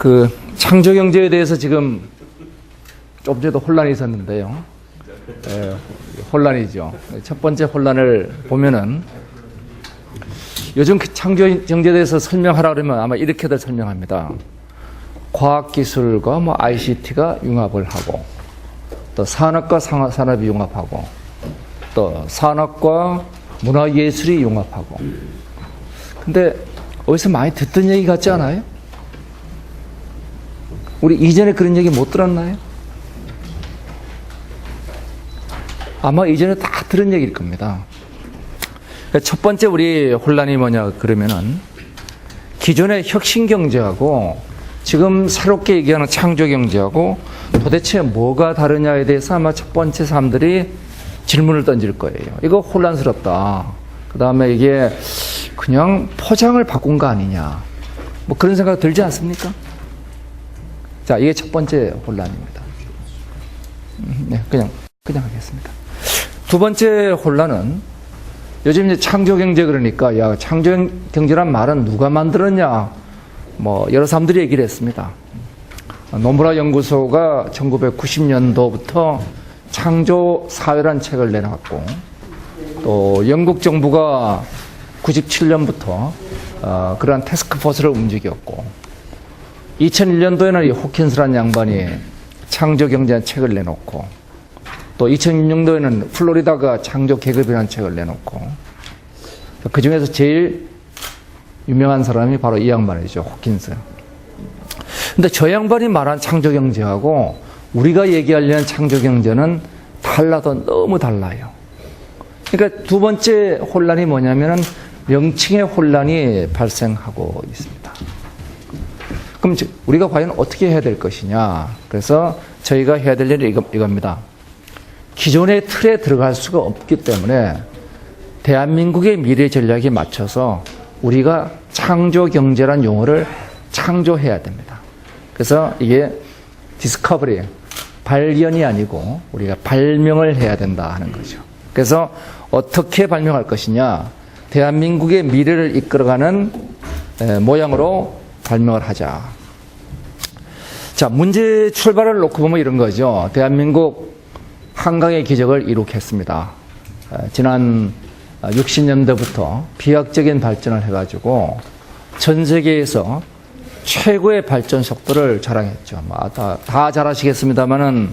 그 창조 경제에 대해서 지금 좀 전에도 혼란이 있었는데요. 예, 혼란이죠. 첫 번째 혼란을 보면은 요즘 그 창조 경제에 대해서 설명하라 그러면 아마 이렇게들 설명합니다. 과학기술과 뭐 ICT가 융합을 하고 또 산업과 산업이 융합하고 또 산업과 문화예술이 융합하고 근데 어디서 많이 듣던 얘기 같지 않아요? 우리 이전에 그런 얘기 못 들었나요? 아마 이전에 다 들은 얘기일 겁니다. 그러니까 첫 번째 우리 혼란이 뭐냐 그러면은 기존의 혁신 경제하고 지금 새롭게 얘기하는 창조 경제하고 도대체 뭐가 다르냐에 대해서 아마 첫 번째 사람들이 질문을 던질 거예요. 이거 혼란스럽다. 그 다음에 이게 그냥 포장을 바꾼 거 아니냐. 뭐 그런 생각 들지 않습니까? 자, 이게 첫 번째 혼란입니다. 음, 네, 그냥, 그냥 하겠습니다. 두 번째 혼란은 요즘 이제 창조 경제 그러니까 야, 창조 경제란 말은 누가 만들었냐? 뭐 여러 사람들이 얘기를 했습니다. 노무라 연구소가 1990년도부터 창조 사회란 책을 내놨고 또 영국 정부가 97년부터 어, 그러한 테스크포스를 움직였고 2001년도에는 이 호킨스라는 양반이 창조 경제라는 책을 내놓고 또 2006년도에는 플로리다가 창조 계급이라는 책을 내놓고 그 중에서 제일 유명한 사람이 바로 이 양반이죠. 호킨스. 근데 저 양반이 말한 창조 경제하고 우리가 얘기하려는 창조 경제는 달라도 너무 달라요. 그러니까 두 번째 혼란이 뭐냐면은 명칭의 혼란이 발생하고 있습니다. 그럼 즉 우리가 과연 어떻게 해야 될 것이냐? 그래서 저희가 해야 될 일이 이겁니다. 기존의 틀에 들어갈 수가 없기 때문에 대한민국의 미래 전략에 맞춰서 우리가 창조 경제란 용어를 창조해야 됩니다. 그래서 이게 디스커버리, 발견이 아니고 우리가 발명을 해야 된다 하는 거죠. 그래서 어떻게 발명할 것이냐? 대한민국의 미래를 이끌어가는 에, 모양으로 발명을 하자. 자, 문제 출발을 놓고 보면 이런 거죠. 대한민국 한강의 기적을 이룩했습니다. 에, 지난 60년대부터 비약적인 발전을 해가지고 전 세계에서 최고의 발전 속도를 자랑했죠. 뭐, 다, 다 잘 아시겠습니다만은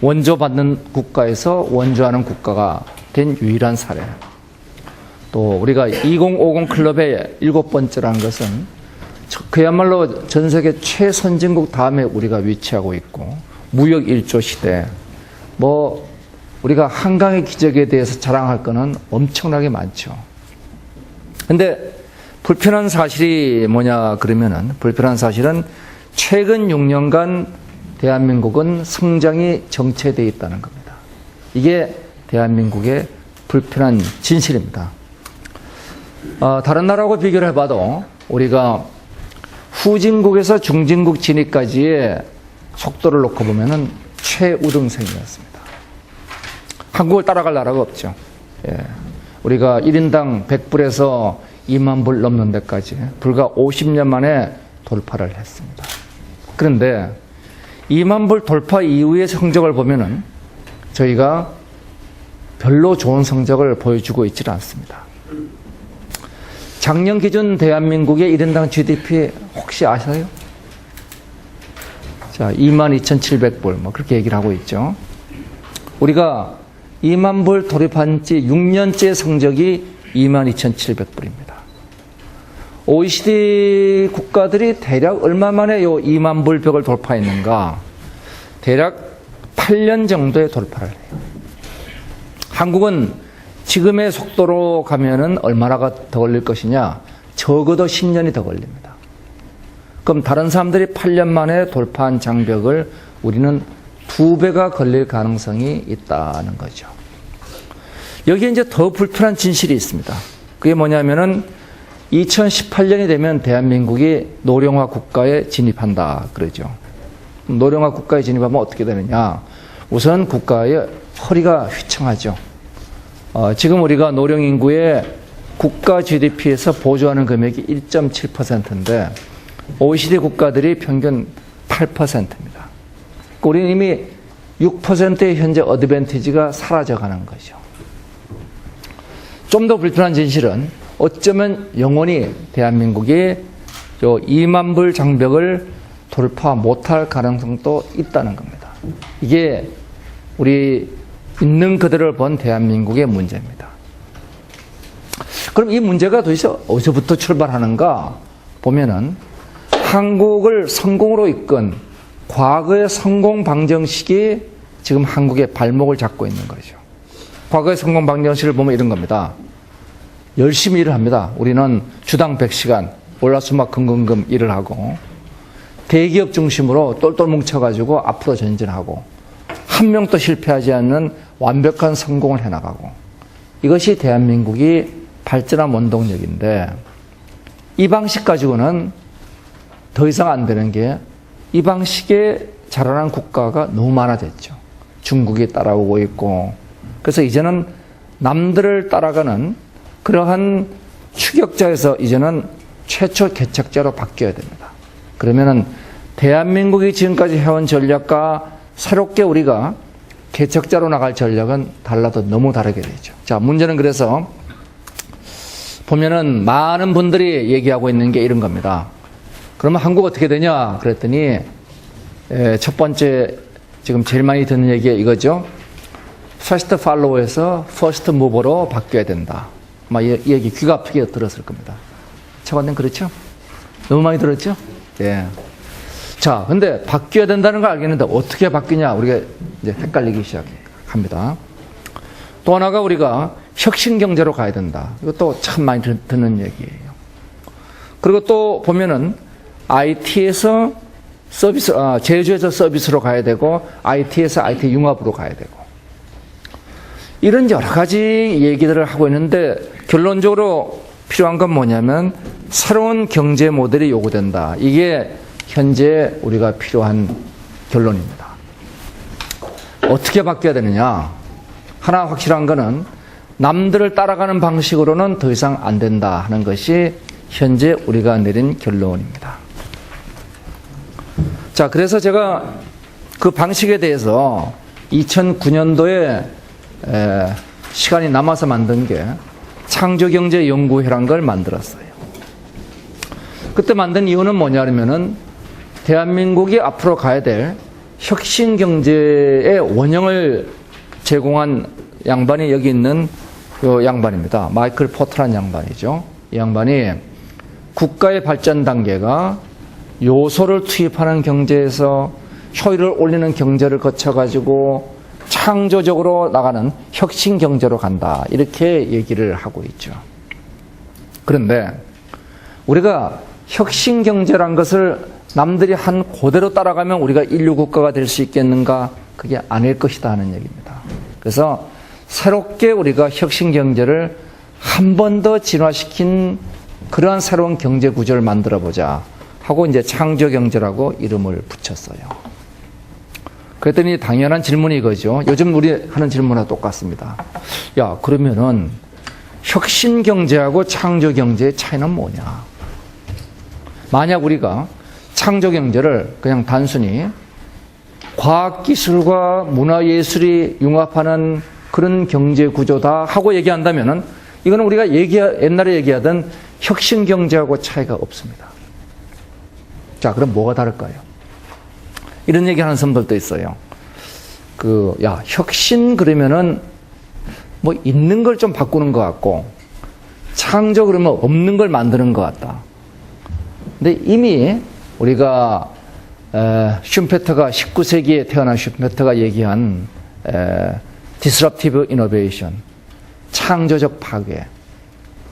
원조 받는 국가에서 원조하는 국가가 된 유일한 사례. 또 우리가 2050 클럽의 일곱 번째라는 것은 저- 그야말로 전 세계 최선진국 다음에 우리가 위치하고 있고 무역 일조 시대 뭐 우리가 한강의 기적에 대해서 자랑할 거는 엄청나게 많죠. 근데 불편한 사실이 뭐냐 그러면은 불편한 사실은 최근 6년간 대한민국은 성장이 정체되어 있다는 겁니다. 이게 대한민국의 불편한 진실입니다. 어, 다른 나라하고 비교를 해봐도 우리가 후진국에서 중진국 진입까지의 속도를 놓고 보면은 최우등생이었습니다. 한국을 따라갈 나라가 없죠. 예. 우리가 1인당 100불에서 2만 불 넘는 데까지 불과 50년 만에 돌파를 했습니다. 그런데 2만 불 돌파 이후의 성적을 보면은 저희가 별로 좋은 성적을 보여주고 있지는 않습니다. 작년 기준 대한민국의 1인당 GDP 혹시 아세요? 자, 22,700불, 뭐, 그렇게 얘기를 하고 있죠. 우리가 2만 불 돌입한 지 6년째 성적이 22,700불입니다. OECD 국가들이 대략 얼마 만에 요 2만 불 벽을 돌파했는가? 대략 8년 정도의 돌파를 해요. 한국은 지금의 속도로 가면은 얼마나 더 걸릴 것이냐? 적어도 10년이 더 걸립니다. 그럼 다른 사람들이 8년 만에 돌파한 장벽을 우리는 두 배가 걸릴 가능성이 있다는 거죠. 여기에 이제 더 불편한 진실이 있습니다. 그게 뭐냐면은 2018년이 되면 대한민국이 노령화 국가에 진입한다 그러죠. 노령화 국가에 진입하면 어떻게 되느냐? 우선 국가의 허리가 휘청하죠. 어, 지금 우리가 노령 인구의 국가 GDP에서 보조하는 금액이 1.7%인데 OECD 국가들이 평균 8%입니다. 우리는 이미 6%의 현재 어드밴티지가 사라져가는 거죠. 좀 더 불편한 진실은 어쩌면 영원히 대한민국이 저 2만 불 장벽을 돌파 못할 가능성도 있다는 겁니다. 이게 우리 있는 그대를 본 대한민국의 문제입니다. 그럼 이 문제가 도대체 어디서부터 출발하는가 보면은 한국을 성공으로 이끈 과거의 성공 방정식이 지금 한국의 발목을 잡고 있는 거죠. 과거의 성공 방정식을 보면 이런 겁니다. 열심히 일을 합니다. 우리는 주당 100시간, 월화수목 금금금 일을 하고 대기업 중심으로 똘똘 뭉쳐가지고 앞으로 전진하고 한 명도 실패하지 않는 완벽한 성공을 해나가고 이것이 대한민국이 발전한 원동력인데 이 방식 가지고는 더 이상 안 되는 게 이 방식에 자라난 국가가 너무 많아졌죠. 중국이 따라오고 있고 그래서 이제는 남들을 따라가는 그러한 추격자에서 이제는 최초 개척자로 바뀌어야 됩니다. 그러면은 대한민국이 지금까지 해온 전략과 새롭게 우리가 개척자로 나갈 전략은 달라도 너무 다르게 되죠. 자, 문제는 그래서 보면은 많은 분들이 얘기하고 있는 게 이런 겁니다. 그러면 한국 어떻게 되냐? 그랬더니 에, 첫 번째 지금 제일 많이 듣는 얘기가 이거죠. First Follower에서 First Mover로 바뀌어야 된다. 아마 이, 이 얘기 귀가 아프게 들었을 겁니다. 차관님 그렇죠? 너무 많이 들었죠? 예. 자, 근데 바뀌어야 된다는 걸 알겠는데 어떻게 바뀌냐? 우리가 이제 헷갈리기 시작합니다. 또 하나가 우리가 혁신 경제로 가야 된다. 이것도 참 많이 듣- 듣는 얘기예요. 그리고 또 보면은 IT에서 서비스, 아, 제조에서 서비스로 가야 되고 IT에서 IT 융합으로 가야 되고 이런 여러 가지 얘기들을 하고 있는데 결론적으로 필요한 건 뭐냐면 새로운 경제 모델이 요구된다. 이게 현재 우리가 필요한 결론입니다. 어떻게 바뀌어야 되느냐? 하나 확실한 거는 남들을 따라가는 방식으로는 더 이상 안 된다 하는 것이 현재 우리가 내린 결론입니다. 자, 그래서 제가 그 방식에 대해서 2009년도에 시간이 남아서 만든 게 창조경제연구회란 걸 만들었어요. 그때 만든 이유는 뭐냐면은 대한민국이 앞으로 가야 될 혁신 경제의 원형을 제공한 양반이 여기 있는 요 양반입니다. 마이클 포트란 양반이죠. 이 양반이 국가의 발전 단계가 요소를 투입하는 경제에서 효율을 올리는 경제를 거쳐가지고 창조적으로 나가는 혁신 경제로 간다. 이렇게 얘기를 하고 있죠. 그런데 우리가 혁신 경제란 것을 남들이 한 그대로 따라가면 우리가 인류 국가가 될 수 있겠는가? 그게 아닐 것이다 하는 얘기입니다. 그래서 새롭게 우리가 혁신 경제를 한 번 더 진화시킨 그러한 새로운 경제 구조를 만들어 보자 하고 이제 창조 경제라고 이름을 붙였어요. 그랬더니 당연한 질문이 이거죠. 요즘 우리 하는 질문과 똑같습니다. 야, 그러면은 혁신 경제하고 창조 경제의 차이는 뭐냐? 만약 우리가 창조 경제를 그냥 단순히 과학 기술과 문화 예술이 융합하는 그런 경제 구조다 하고 얘기한다면은 이거는 우리가 얘기 옛날에 얘기하던 혁신 경제하고 차이가 없습니다. 자, 그럼 뭐가 다를까요? 이런 얘기 하는 사람들도 있어요. 그, 야, 혁신 그러면은 뭐 있는 걸 좀 바꾸는 것 같고, 창조 그러면 없는 걸 만드는 것 같다. 근데 이미 우리가 에, 슈페터가 19세기에 태어난 슈페터가 얘기한 에, disruptive innovation, 창조적 파괴.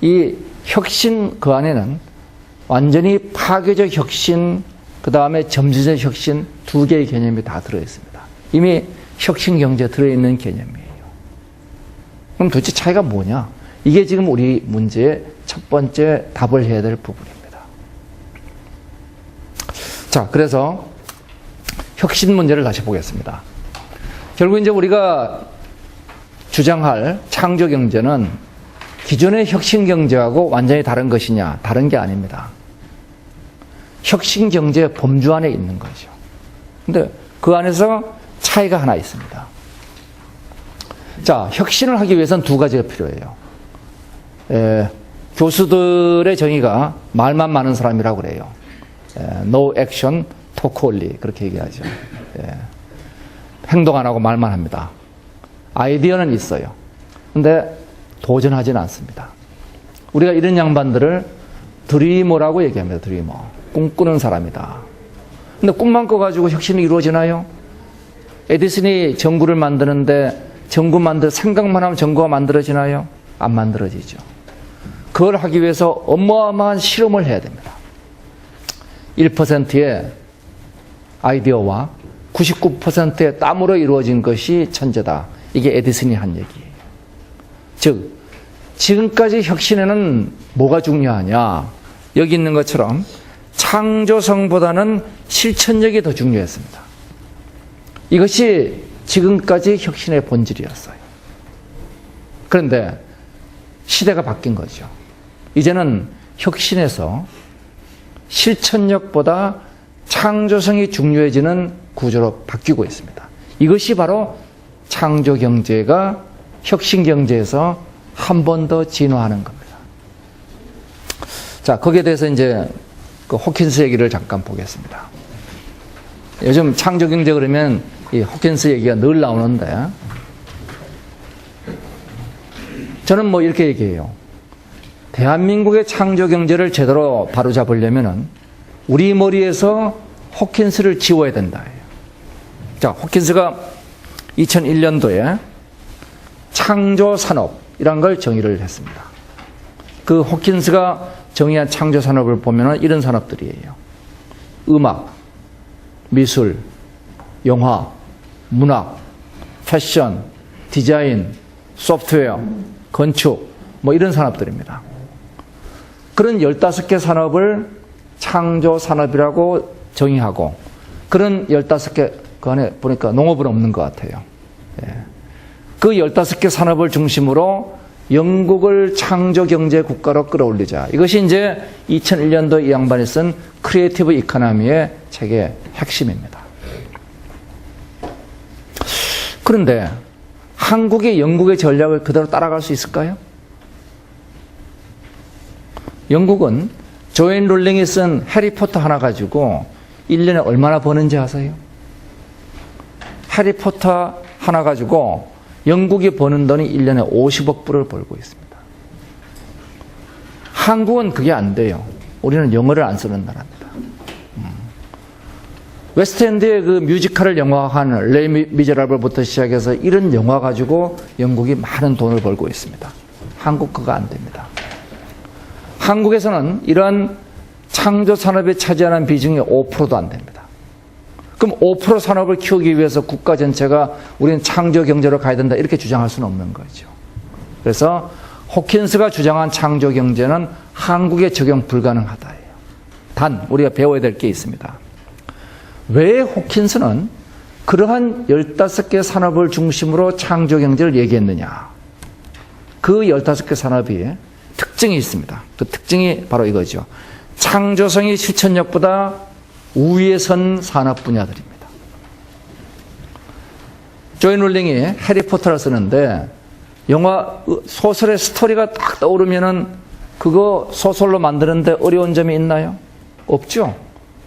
이 혁신 그 안에는 완전히 파괴적 혁신, 그 다음에 점진적 혁신 두 개의 개념이 다 들어있습니다. 이미 혁신 경제 들어있는 개념이에요. 그럼 도대체 차이가 뭐냐? 이게 지금 우리 문제의 첫 번째 답을 해야 될 부분입니다. 자, 그래서 혁신 문제를 다시 보겠습니다. 결국 이제 우리가 주장할 창조 경제는 기존의 혁신 경제하고 완전히 다른 것이냐? 다른 게 아닙니다. 혁신 경제 범주 안에 있는 거죠. 근데 그 안에서 차이가 하나 있습니다. 자, 혁신을 하기 위해서는 두 가지가 필요해요. 에, 교수들의 정의가 말만 많은 사람이라고 그래요. 에, no action, talk only. 그렇게 얘기하죠. 예. 행동 안 하고 말만 합니다. 아이디어는 있어요. 근데 도전하지는 않습니다. 우리가 이런 양반들을 드리머라고 얘기합니다. 드리머. 꿈꾸는 사람이다. 근데 꿈만 꿔가지고 혁신이 이루어지나요? 에디슨이 전구를 만드는데 전구 만들 생각만 하면 전구가 만들어지나요? 안 만들어지죠. 그걸 하기 위해서 어마어마한 실험을 해야 됩니다. 1%의 아이디어와 99%의 땀으로 이루어진 것이 천재다. 이게 에디슨이 한 얘기예요. 즉, 지금까지 혁신에는 뭐가 중요하냐? 여기 있는 것처럼 창조성보다는 실천력이 더 중요했습니다. 이것이 지금까지 혁신의 본질이었어요. 그런데 시대가 바뀐 거죠. 이제는 혁신에서 실천력보다 창조성이 중요해지는 구조로 바뀌고 있습니다. 이것이 바로 창조 경제가 혁신 경제에서 한 번 더 진화하는 겁니다. 자, 거기에 대해서 이제 그 호킨스 얘기를 잠깐 보겠습니다. 요즘 창조 경제 그러면 이 호킨스 얘기가 늘 나오는데 저는 뭐 이렇게 얘기해요. 대한민국의 창조 경제를 제대로 바로잡으려면은 우리 머리에서 호킨스를 지워야 된다. 자, 호킨스가 2001년도에 창조 산업이란 걸 정의를 했습니다. 그 호킨스가 정의한 창조 산업을 보면은 이런 산업들이에요. 음악, 미술, 영화, 문학, 패션, 디자인, 소프트웨어, 건축, 뭐 이런 산업들입니다. 그런 15개 산업을 창조 산업이라고 정의하고 그런 15개 그 안에 보니까 농업은 없는 것 같아요. 예. 그 15개 산업을 중심으로 영국을 창조 경제 국가로 끌어올리자. 이것이 이제 2001년도 이 양반이 쓴 크리에이티브 이코노미의 책의 핵심입니다. 그런데 한국이 영국의 전략을 그대로 따라갈 수 있을까요? 영국은 조앤 롤링이 쓴 해리포터 하나 가지고 1년에 얼마나 버는지 아세요? 해리포터 하나 가지고 영국이 버는 돈이 1년에 50억 불을 벌고 있습니다. 한국은 그게 안 돼요. 우리는 영어를 안 쓰는 나라입니다. 음. 웨스트엔드의 그 뮤지컬을 영화화한 레이 미제라블부터 시작해서 이런 영화 가지고 영국이 많은 돈을 벌고 있습니다. 한국 그거 안 됩니다. 한국에서는 이런 창조 산업에 차지하는 비중이 5%도 안 됩니다. 그럼 5% 산업을 키우기 위해서 국가 전체가 우리는 창조 경제로 가야 된다 이렇게 주장할 수는 없는 거죠. 그래서 호킨스가 주장한 창조 경제는 한국에 적용 불가능하다예요. 단 우리가 배워야 될 게 있습니다. 왜 호킨스는 그러한 15개 산업을 중심으로 창조 경제를 얘기했느냐? 그 15개 산업이 특징이 있습니다. 그 특징이 바로 이거죠. 창조성이 실천력보다 우위에 선 산업 분야들입니다. 조인 롤링이 해리포터를 쓰는데 영화 소설의 스토리가 딱 떠오르면은 그거 소설로 만드는데 어려운 점이 있나요? 없죠.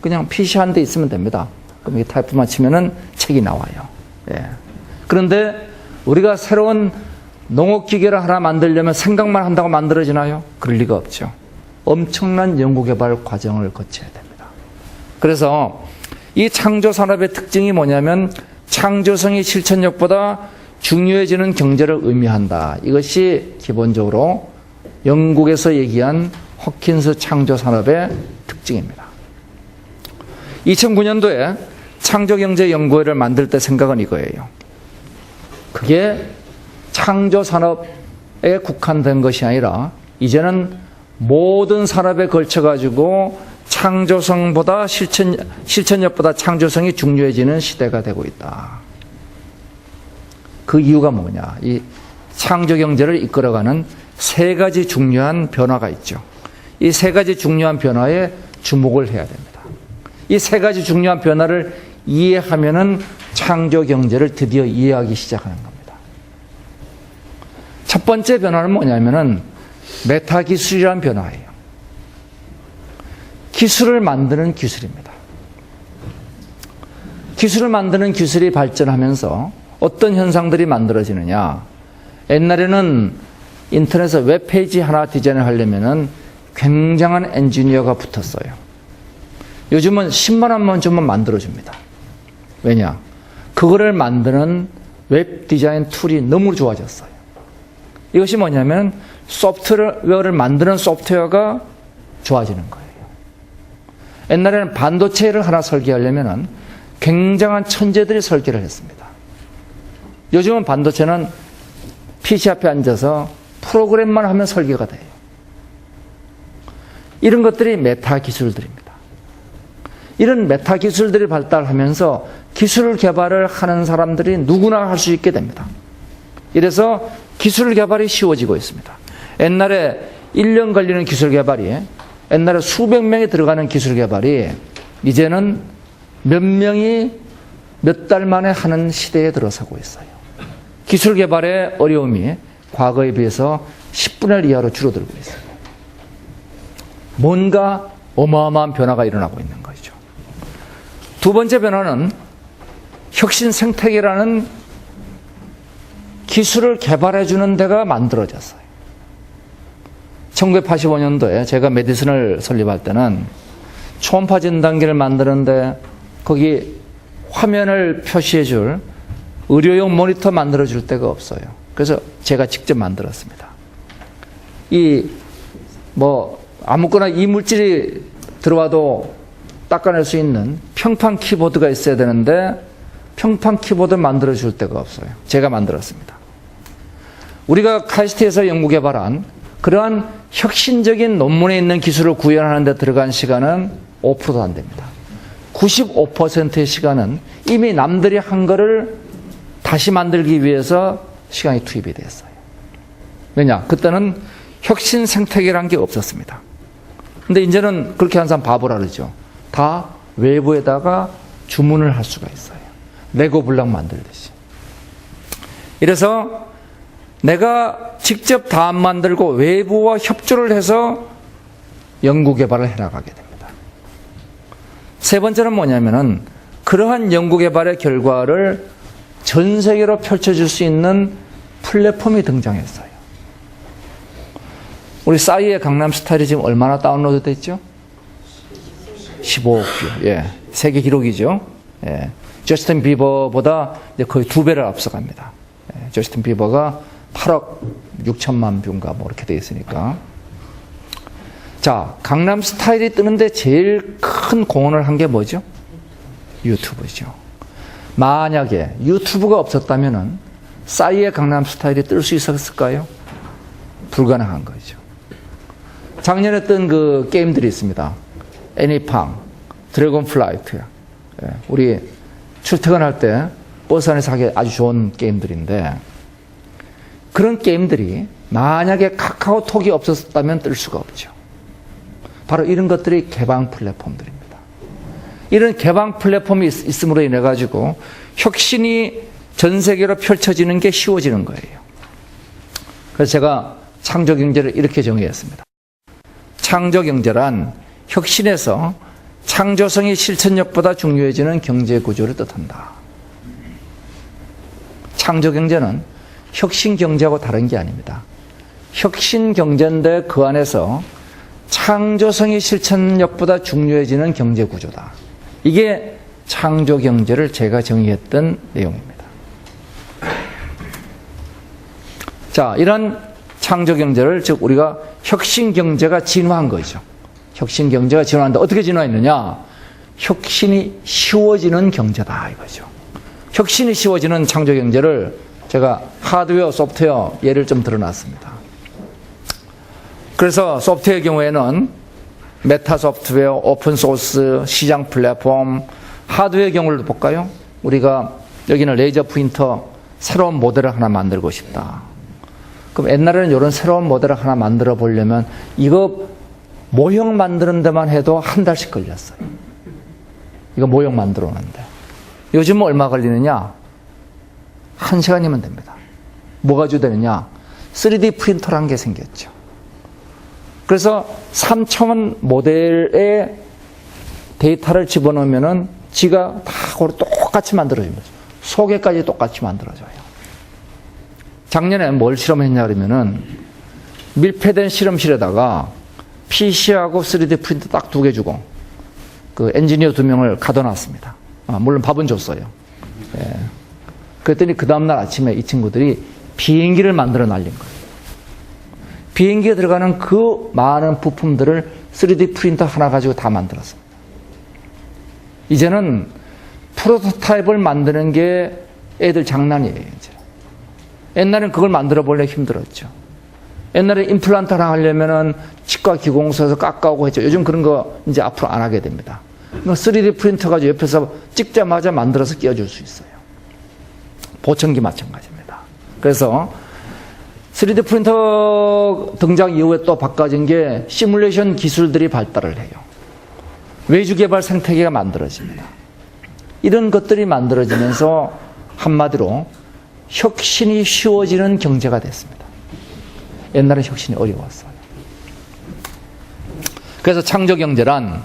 그냥 PC 한 대 있으면 됩니다. 그럼 이 타이프만 치면은 책이 나와요. 예. 그런데 우리가 새로운 농업기계를 하나 만들려면 생각만 한다고 만들어지나요? 그럴 리가 없죠. 엄청난 연구개발 과정을 거쳐야 됩니다. 그래서 이 창조산업의 특징이 뭐냐면 창조성이 실천력보다 중요해지는 경제를 의미한다. 이것이 기본적으로 영국에서 얘기한 호킨스 창조산업의 특징입니다. 2009년도에 창조경제연구회를 만들 때 생각은 이거예요. 그게 창조 산업에 국한된 것이 아니라 이제는 모든 산업에 걸쳐 가지고 창조성보다 실천 실천력보다 창조성이 중요해지는 시대가 되고 있다. 그 이유가 뭐냐? 이 창조 경제를 이끌어가는 세 가지 중요한 변화가 있죠. 이 세 가지 중요한 변화에 주목을 해야 됩니다. 이 세 가지 중요한 변화를 이해하면은 창조 경제를 드디어 이해하기 시작하는 겁니다. 첫 번째 변화는 뭐냐면은 메타 기술이라는 변화예요. 기술을 만드는 기술입니다. 기술을 만드는 기술이 발전하면서 어떤 현상들이 만들어지느냐. 옛날에는 인터넷에 웹페이지 하나 디자인을 하려면은 굉장한 엔지니어가 붙었어요. 요즘은 10만 원만 주면 만들어줍니다. 왜냐? 그거를 만드는 웹 디자인 툴이 너무 좋아졌어요. 이것이 뭐냐면 소프트웨어를 만드는 소프트웨어가 좋아지는 거예요. 옛날에는 반도체를 하나 설계하려면 굉장한 천재들이 설계를 했습니다. 요즘은 반도체는 PC 앞에 앉아서 프로그램만 하면 설계가 돼요. 이런 것들이 메타 기술들입니다. 이런 메타 기술들이 발달하면서 기술 개발을 하는 사람들이 누구나 할 수 있게 됩니다. 이래서 기술 개발이 쉬워지고 있습니다. 옛날에 1년 걸리는 기술 개발이 옛날에 수백 명이 들어가는 기술 개발이 이제는 몇 명이 몇 달 만에 하는 시대에 들어서고 있어요. 기술 개발의 어려움이 과거에 비해서 10분의 1 이하로 줄어들고 있어요. 뭔가 어마어마한 변화가 일어나고 있는 거죠. 두 번째 변화는 혁신 생태계라는 기술을 개발해 주는 데가 만들어졌어요. 1985년도에 제가 메디슨을 설립할 때는 초음파 진단기를 만드는데 거기 화면을 표시해 줄 의료용 모니터 만들어 줄 데가 없어요. 그래서 제가 직접 만들었습니다. 이 뭐 아무거나 이물질이 들어와도 닦아낼 수 있는 평판 키보드가 있어야 되는데 평판 키보드 만들어 줄 데가 없어요. 제가 만들었습니다. 우리가 카이스트에서 연구 개발한 그러한 혁신적인 논문에 있는 기술을 구현하는 데 들어간 시간은 5%도 안 됩니다. 95%의 시간은 이미 남들이 한 거를 다시 만들기 위해서 시간이 투입이 됐어요. 왜냐? 그때는 혁신 생태계란 게 없었습니다. 근데 이제는 그렇게 한 사람 바보라 그러죠. 다 외부에다가 주문을 할 수가 있어요. 레고 블럭 만들듯이. 이래서 내가 직접 다안 만들고 외부와 협조를 해서 연구 개발을 해나가게 됩니다. 세 번째는 뭐냐면은 그러한 연구 개발의 결과를 전 세계로 펼쳐줄 수 있는 플랫폼이 등장했어요. 우리 싸이의 강남 스타일이 지금 얼마나 다운로드 됐죠? 15억 뷰. 예. 세계 기록이죠. 예. 저스틴 비버보다 거의 두 배를 앞서갑니다. 예. 저스틴 비버가 8억 6천만 뷰인가 뭐 이렇게 돼 있으니까. 자, 강남 스타일이 뜨는데 제일 큰 공헌을 한 게 뭐죠? 유튜브죠. 만약에 유튜브가 없었다면은 싸이의 강남 스타일이 뜰 수 있었을까요? 불가능한 거죠. 작년에 뜬 그 게임들이 있습니다. 애니팡, 드래곤 플라이트. 예, 우리 출퇴근할 때 버스 안에서 하기 아주 좋은 게임들인데 그런 게임들이 만약에 카카오톡이 없었다면 뜰 수가 없죠. 바로 이런 것들이 개방 플랫폼들입니다. 이런 개방 플랫폼이 있, 있음으로 인해 가지고 혁신이 전 세계로 펼쳐지는 게 쉬워지는 거예요. 그래서 제가 창조 경제를 이렇게 정의했습니다. 창조 경제란 혁신에서 창조성이 실천력보다 중요해지는 경제 구조를 뜻한다. 창조 경제는 혁신 경제하고 다른 게 아닙니다. 혁신 경제인데 그 안에서 창조성이 실천력보다 중요해지는 경제 구조다. 이게 창조 경제를 제가 정의했던 내용입니다. 자, 이런 창조 경제를 즉 우리가 혁신 경제가 진화한 거죠. 혁신 경제가 진화한다. 어떻게 진화했느냐? 혁신이 쉬워지는 경제다 이거죠. 혁신이 쉬워지는 창조 경제를 제가 하드웨어, 소프트웨어 예를 좀 들어놨습니다. 그래서 소프트웨어 경우에는 메타 소프트웨어, 오픈 소스, 시장 플랫폼, 하드웨어 경우를 볼까요? 우리가 여기는 레이저 프린터 새로운 모델을 하나 만들고 싶다. 그럼 옛날에는 이런 새로운 모델을 하나 만들어 보려면 이거 모형 만드는 데만 해도 한 달씩 걸렸어요. 이거 모형 만들어 오는데. 요즘 얼마 걸리느냐? 한 시간이면 됩니다. 뭐가 주되느냐? 3D 프린터라는 게 생겼죠. 그래서 3차원 모델의 데이터를 집어넣으면은 지가 다 똑같이 만들어줍니다. 소개까지 똑같이 만들어줘요. 작년에 뭘 실험했냐 그러면은 밀폐된 실험실에다가 PC하고 3D 프린터 딱 두 개 주고 그 엔지니어 두 명을 가둬놨습니다. 아, 물론 밥은 줬어요. 예. 그랬더니 그 다음날 아침에 이 친구들이 비행기를 만들어 날린 거예요. 비행기에 들어가는 그 많은 부품들을 3D 프린터 하나 가지고 다 만들었습니다. 이제는 프로토타입을 만드는 게 애들 장난이에요, 이제. 옛날엔 그걸 만들어 보려 힘들었죠. 옛날에 임플란트 하나 하려면은 치과 기공소에서 깎아오고 했죠. 요즘 그런 거 이제 앞으로 안 하게 됩니다. 3D 프린터 가지고 옆에서 찍자마자 만들어서 끼워줄 수 있어요. 보청기 마찬가지입니다. 그래서 3D 프린터 등장 이후에 또 바꿔진 게 시뮬레이션 기술들이 발달을 해요. 외주 개발 생태계가 만들어집니다. 이런 것들이 만들어지면서 한마디로 혁신이 쉬워지는 경제가 됐습니다. 옛날에 혁신이 어려웠어요. 그래서 창조 경제란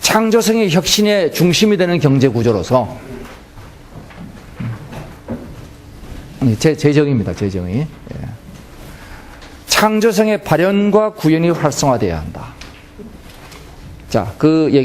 창조성이 혁신의 중심이 되는 경제 구조로서 음, 제, 제정입니다. 제정이. 예. 창조성의 발현과 구현이 활성화돼야 한다. 자, 그 얘기.